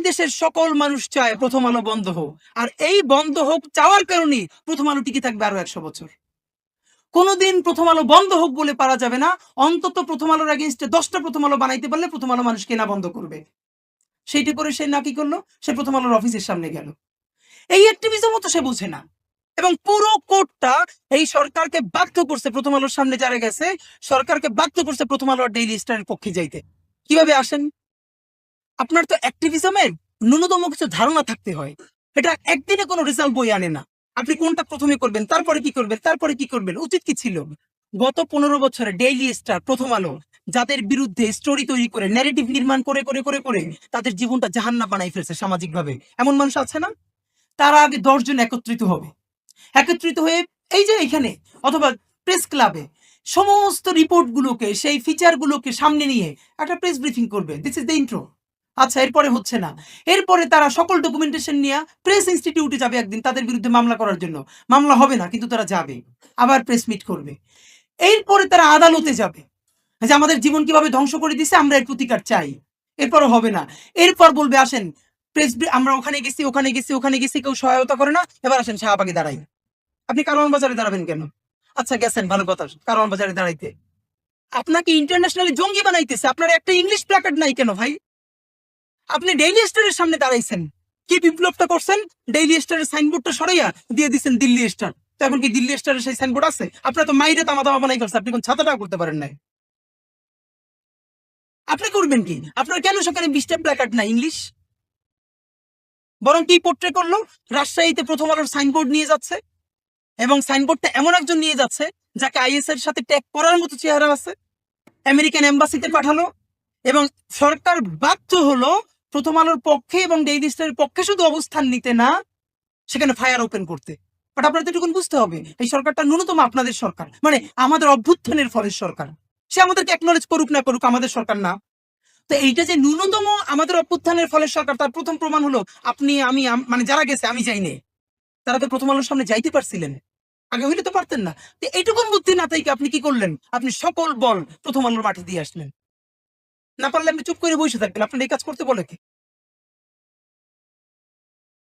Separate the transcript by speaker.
Speaker 1: দেশের সকল মানুষ চায় প্রথম আলো বন্ধ হোক। আর এই বন্ধ হোক চাওয়ার কারণেই প্রথম আলো টিকে থাকবে আরও একশো বছর। কোনোদিন প্রথম আলো বন্ধ হোক বলে পারা যাবে না। অন্তত প্রথম আলোর এগেনস্টে দশটা প্রথম আলো বানাইতে পারলে প্রথম আলো মানুষ কেনা বন্ধ করবে। সেইটা করে সে না কি করল? সে প্রথম আলোর অফিসের সামনে গেল। এই অ্যাক্টিভিজম তো সে বোঝে না। এবং পুরো কোর্টটা এই সরকারকে বাধ্য করছে প্রথম আলোর সামনে যারা গেছে, সরকারকে বাধ্য করছে প্রথম আলো আর ডেইলি স্টারের পক্ষে যাইতে। কীভাবে আসেন? আপনার তো অ্যাক্টিভিজমের ন্যূনতম কিছু ধারণা থাকতে হয়। এটা একদিনে কোনো রেজাল্ট বই আনে না। আপনি কোনটা প্রথমে করবেন, তারপরে কি করবেন, তারপরে কি করবেন, উচিত কি ছিল? গত পনেরো বছরে ডেইলি স্টার প্রথম আলো, যাদের বিরুদ্ধে স্টোরি তৈরি করে ন্যারেটিভ নির্মাণ করে করে করে করে, তাদের জীবনটা জাহান্না বানাই ফেলছে সামাজিকভাবে। এমন মানুষ আছে না? তারা আগে দশজন একত্রিত হবে। একত্রিত হয়ে এই যে এখানে, অথবা প্রেস ক্লাবে সমস্ত রিপোর্ট গুলোকে, সেই ফিচার গুলোকে সামনে নিয়ে একটা প্রেস ব্রিফিং করবে। দিস ইজ দ্য ইন্ট্রো আচ্ছা এরপরে হচ্ছে না। এরপরে তারা সকল ডকুমেন্টেশন নিয়ে প্রেস ইনস্টিটিউটে যাবে একদিন তাদের বিরুদ্ধে মামলা করার জন্য। মামলা হবে না, কিন্তু তারা যাবে। আবার প্রেস মিট করবে। এরপরে তারা আদালতে যাবে। যে আমাদের জীবন কীভাবে ধ্বংস করে দিছে, আমরা এর প্রতিকার চাই। এরপরও হবে না। এরপর বলবে, আসেন প্রেস আমরা ওখানে গেছি ওখানে গেছি ওখানে গেছি, কেউ সহায়তা করে না, এবার আসেন, শাহবাগে দাঁড়াই। আপনি কারওয়ান বাজারে দাঁড়াবেন কেন? আচ্ছা গেছেন, ভালো কথা, কারওয়ান বাজারে দাঁড়াইতে। আপনাকে ইন্টারন্যাশনালি জঙ্গি বানাইতেছে, আপনার একটা ইংলিশ প্ল্যাকার্ড নাই কেন ভাই? আপনি ডেইলি স্টারের সামনে দাঁড়াইছেন। কি বিপ্লবটা করছেন? ডেইলি স্টারের সাইনবোর্ডটা সরাইয়া দিয়ে দিচ্ছেন দিল্লি স্টার তো এখন কি দিল্লি স্টারের সেই সাইনবোর্ড আছে? আপনার তো মাইরে তামা তামা বানাই করছে আপনি কোন ছাতাটাও করতে পারেন নাই। আপনি করবেন কি? আপনার কেন সেখানে বিশটা প্ল্যাকার্ড নাই ইংলিশ বরং কি পোর্ট্রে করল? রাজশাহীতে প্রথম আলোর সাইনবোর্ড নিয়ে যাচ্ছে এবং সাইনবোর্ডটা এমন একজন নিয়ে যাচ্ছে যাকে আইএস এর সাথে ট্যাগ করার মতো চেহারা আছে। আমেরিকান এম্বাসিতে পাঠালো এবং সরকার বাধ্য হলো প্রথম আলোর পক্ষে এবং ডেইলি স্টারের পক্ষে শুধু অবস্থান নিতে না, সেখানে ফায়ার ওপেন করতে। বাট আপনাদের এটুকুন বুঝতে হবে, এই সরকারটা ন্যূনতম আপনাদের সরকার। মানে আমাদের অভ্যুত্থানের ফলের সরকার। সে আমাদেরকে একনলেজ করুক না করুক, আমাদের সরকার না। তো এইটা যে ন্যূনতম আমাদের অভ্যুত্থানের ফলের সরকার, তার প্রথম প্রমাণ হলো, আপনি, আমি মানে যারা গেছে, আমি যাইনি তারা তো প্রথম আলোর সামনে যাইতে পারছিলেন। আগে হইলে তো পারতেন না। এইটুকুন বুদ্ধি না তাই আপনি কি করলেন? আপনি সকল বল প্রথম আলোর মাঠে দিয়ে আসলেন। না পারলে আপনি চুপ করে বসে থাকবেন আপনার এই কাজ করতে বলে কি?